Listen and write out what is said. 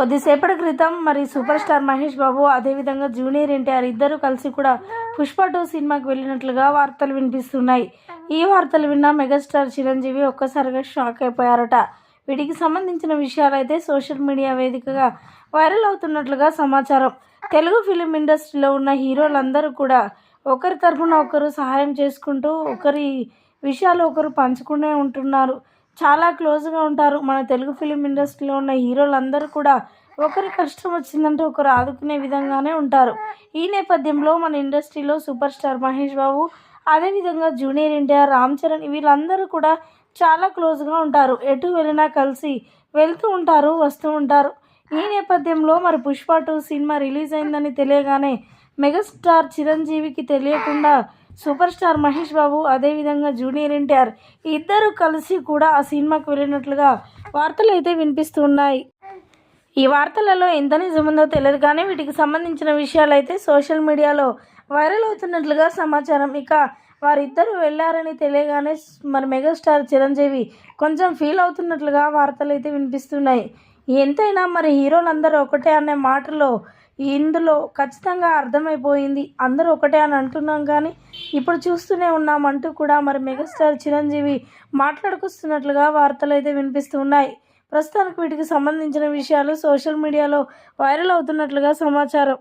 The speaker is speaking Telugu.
కొద్దిసేపటి క్రితం మరి సూపర్ స్టార్ మహేష్ బాబు అదేవిధంగా జూనియర్ ఎన్టీఆర్ ఇద్దరు కలిసి కూడా పుష్ప టూ సినిమాకి వెళ్ళినట్లుగా వార్తలు వినిపిస్తున్నాయి. ఈ వార్తలు విన్న మెగాస్టార్ చిరంజీవి ఒక్కసారిగా షాక్ అయిపోయారట. వీటికి సంబంధించిన విషయాలు అయితే సోషల్ మీడియా వేదికగా వైరల్ అవుతున్నట్లుగా సమాచారం. తెలుగు ఫిలిం ఇండస్ట్రీలో ఉన్న హీరోలందరూ కూడా ఒకరి తరఫున ఒకరు సహాయం చేసుకుంటూ ఒకరి విషయాలు ఒకరు పంచుకునే ఉంటున్నారు. చాలా క్లోజ్గా ఉంటారు. మన తెలుగు ఫిలిం ఇండస్ట్రీలో ఉన్న హీరోలందరూ కూడా ఒకరి కష్టం వచ్చిందంటే ఒకరు ఆదుకునే విధంగానే ఉంటారు. ఈ నేపథ్యంలో మన ఇండస్ట్రీలో సూపర్ స్టార్ మహేష్ బాబు అదేవిధంగా జూనియర్ ఎన్టీఆర్ రామ్ చరణ్ వీళ్ళందరూ కూడా చాలా క్లోజ్గా ఉంటారు. ఎటు వెళ్ళినా కలిసి వెళ్తూ ఉంటారు వస్తూ ఉంటారు. ఈ నేపథ్యంలో మరి పుష్ప టూ సినిమా రిలీజ్ అయిందని తెలియగానే మెగాస్టార్ చిరంజీవికి తెలియకుండా సూపర్ స్టార్ మహేష్ బాబు అదేవిధంగా జూనియర్ ఎన్టీఆర్ ఇద్దరు కలిసి కూడా ఆ సినిమాకు వెళ్ళినట్లుగా వార్తలు అయితే వినిపిస్తున్నాయి. ఈ వార్తలలో ఎంత నిజముందో తెలియదు కానీ వీటికి సంబంధించిన విషయాలు అయితే సోషల్ మీడియాలో వైరల్ అవుతున్నట్లుగా సమాచారం. ఇక వారిద్దరూ వెళ్ళారని తెలియగానే మరి మెగాస్టార్ చిరంజీవి కొంచెం ఫీల్ అవుతున్నట్లుగా వార్తలు అయితే వినిపిస్తున్నాయి. ఎంతైనా మరి హీరోలందరూ ఒకటే అనే మాటలో ఇందులో ఖచ్చితంగా అర్థమైపోయింది. అందరూ ఒకటే అని అంటున్నాం కానీ ఇప్పుడు చూస్తూనే ఉన్నాం అంటూ కూడా మరి మెగాస్టార్ చిరంజీవి మాట్లాడుకొస్తున్నట్లుగా వార్తలు అయితే వినిపిస్తున్నాయి ప్రస్తుతానికి వీటికి సంబంధించిన విషయాలు సోషల్ మీడియాలో వైరల్ అవుతున్నట్లుగా సమాచారం.